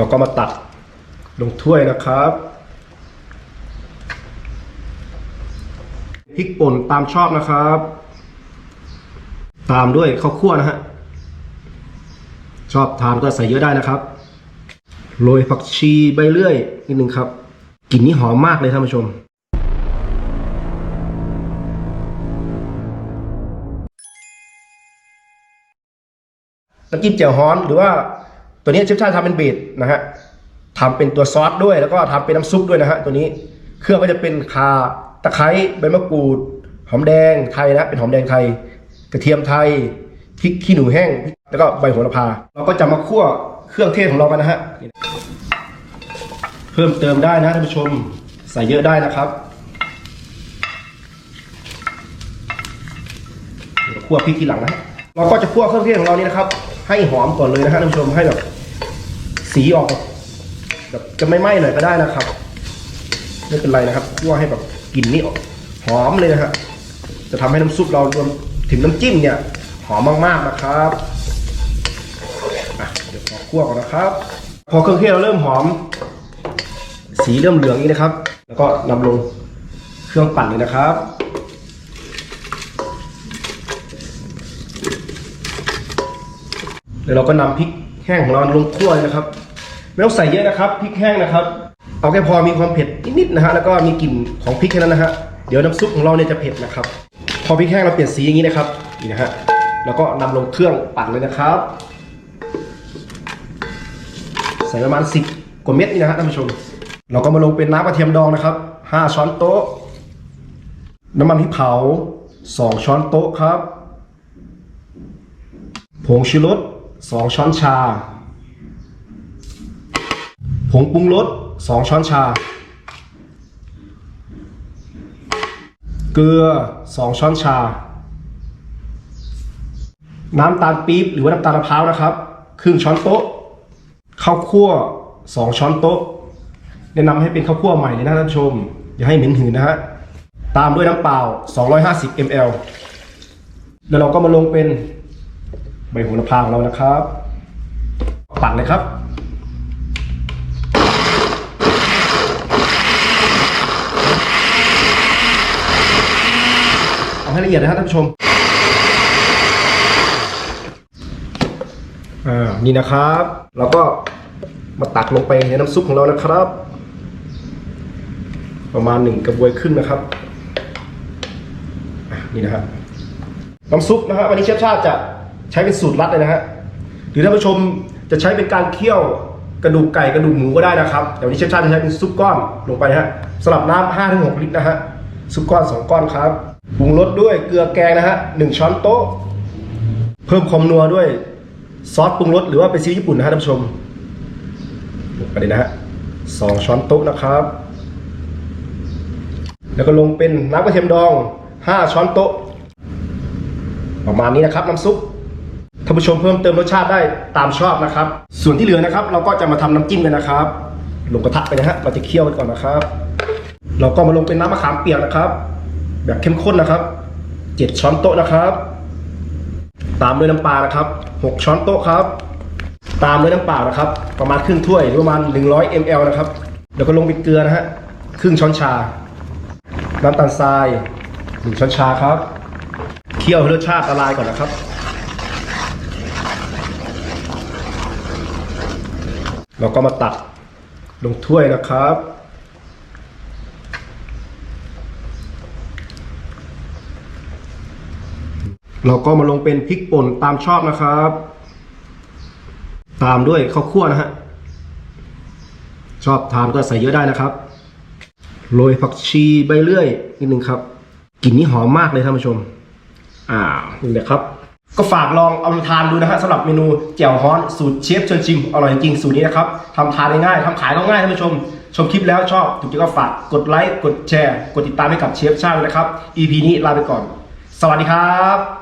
เราก็มาตักลงถ้วยนะครับพริกป่นตามชอบนะครับ ตามด้วยข้าวคั่วนะฮะชอบทานก็ใส่เยอะได้นะครับโรยผักชีใบเลื่อยนิดนึงครับกลิ่นนี้หอมมากเลยท่านผู้ชม น้ำจิ้มแจ่วฮ้อนหรือว่า ตัวนี้เชฟชาทำเป็นเบสนะฮะทำเป็นตัวซอสด้วยแล้วก็ทำเป็นน้ำซุปด้วยนะฮะตัวนี้เครื่องก็จะเป็นข่าตะไคร้ใบมะกรูด หอมแดงไทยนะเป็นหอมแดงไทย กระเทียมไทยพริกขี้หนูแห้งแล้วก็ใบโหระพา เราก็จะมาคั่วเครื่องเทศของเรากันนะฮะเพิ่มเติมได้นะท่านผู้ชมใส่เยอะได้นะครับคั่วพริกทีหลังนะฮะเราก็จะคั่วเครื่องเทศของเรานี่นะครับ ให้หอมก่อนเลยนะฮะท่านผู้ชมให้แบบ สีออกแบบจะไม่ไหม้หน่อยก็ได้นะครับ ไม่เป็นไรนะครับคั่วให้แบบกลิ่นนี่ออกหอมเลยนะฮะจะทำให้น้ำซุปเรารวมถึงน้ำจิ้มเนี่ย หอมมากๆนะครับอะเดี๋ยวขอคั่วก่อนนะครับ พอเครื่องเทศเราเริ่มหอม สีเริ่มเหลืองนี้นะครับ แล้วก็นำลงเครื่องปั่นเลยนะครับแล้วเราก็นำพริก ห้งของเราลงคั่วเลยนะครับ ไม่ต้องใส่เยอะนะครับพริกแห้งนะครับ เอาแค่พอมีความเผ็ดนิดๆนะฮะแล้วก็มีกลิ่นของพริกแค่นั้นนะฮะเดี๋ยวน้ำซุปของเราเนี่ยจะเผ็ดนะครับ พอพริกแห้งเราเปลี่ยนสีอย่างนี้นะครับนี่นะฮะแล้วก็นำลงเครื่องปั่นเลยนะครับ ใส่ประมาณ 10 กว่าเม็ดนี่นะฮะท่านผู้ชม เราก็มาลงเป็นน้ำกระเทียมดองนะครับ 5 ช้อนโต๊ะ น้ำมันพริกเผา 2 ช้อนโต๊ะครับ ผงชูรส 2ช้อนชา ผงปรุงรส2ช้อนชา เกลือ2ช้อนชา น้ำตาลปี๊บหรือว่าน้ำตาลมะพร้าวนะครับครึ่งช้อนโต๊ะข้าวคั่ว2ช้อนโต๊ะ แนะนำให้เป็นข้าวคั่วใหม่เลยนะท่านผู้ชม อย่าให้เหม็นหืนนะฮะตามด้วยน้ำเปล่า 250 ml แล้วเราก็มาลงเป็น ใบโหระพาของเรานะครับปั่นเลยครับเอาให้ละเอียดนะครับท่านผู้ชมอ่านี่นะครับเราก็มาตักลงไปในน้ำซุปของเรานะครับ ประมาณหนึ่งกระบวยครึ่งนะครับนี่นะครับน้ำซุปนะฮะวันนี้เชฟชาติจะ ใช้เป็นสูตรลัดเลยนะฮะหรือท่านผู้ชมจะใช้เป็นการเคี่ยวกระดูกไก่กระดูกหมูก็ได้นะครับแต่วันนี้เชฟชาติจะใช้เป็นซุปก้อนลงไปนะฮะสลับน้ำห้าถึงหกลิตรนะฮะซุปก้อนสองก้อนครับปรุงรสด้วยเกลือแกงนะฮะหนึ่งช้อนโต๊ะ เพิ่มความนัวด้วยซอสปรุงรสหรือว่าเป็นซีอิ๊วญี่ปุ่นนะฮะท่านผู้ชมลงไปเลยนะฮะสองช้อนโต๊ะนะครับ แล้วก็ลงเป็นน้ำกระเทียมดอง5ช้อนโต๊ะ ประมาณนี้นะครับน้ำซุป ท่านผู้ชมเพิ่มเติมรสชาติได้ตามชอบนะครับ ส่วนที่เหลือนะครับ เราก็จะมาทำน้ำจิ้มกันนะครับ ลงกระทะไปนะฮะเราจะเคี่ยวกันก่อนนะครับ เราก็มาลงเป็นน้ำมะขามเปียกนะครับ แบบเข้มข้นนะครับ7ช้อนโต๊ะนะครับ ตามด้วยน้ำปลานะครับ6ช้อนโต๊ะครับ ตามด้วยน้ำเปล่านะครับ ประมาณครึ่งถ้วยหรือประมาณ 100 ml นะครับแล้วก็ลงเป็นเกลือนะฮะครึ่งช้อนชา น้ำตาลทรายหนึ่งช้อนชาครับ เคี่ยวให้รสชาติละลายก่อนนะครับ เราก็มาตักลงถ้วยนะครับ เราก็มาลงเป็นพริกป่นตามชอบนะครับ ตามด้วยข้าวคั่วนะฮะ ชอบทานก็ใส่เยอะได้นะครับ โรยผักชีใบเลื่อยนิดนึงครับ กลิ่นนี้หอมมากเลยท่านผู้ชม อ่านี่แหละครับ ก็ฝากลองเอามาทานดูนะฮะสำหรับเมนูแจ่วฮ้อนสูตรเชฟเชิญชิมอร่อยจริงสูตรนี้นะครับทำทานง่ายๆทำขายก็ง่ายท่านผู้ชม ชมคลิปแล้วชอบถูกใจก็ฝากกดไลค์กดแชร์ กดติดตามให้กับเชฟช่างนะครับ EP นี้ลาไปก่อน สวัสดีครับ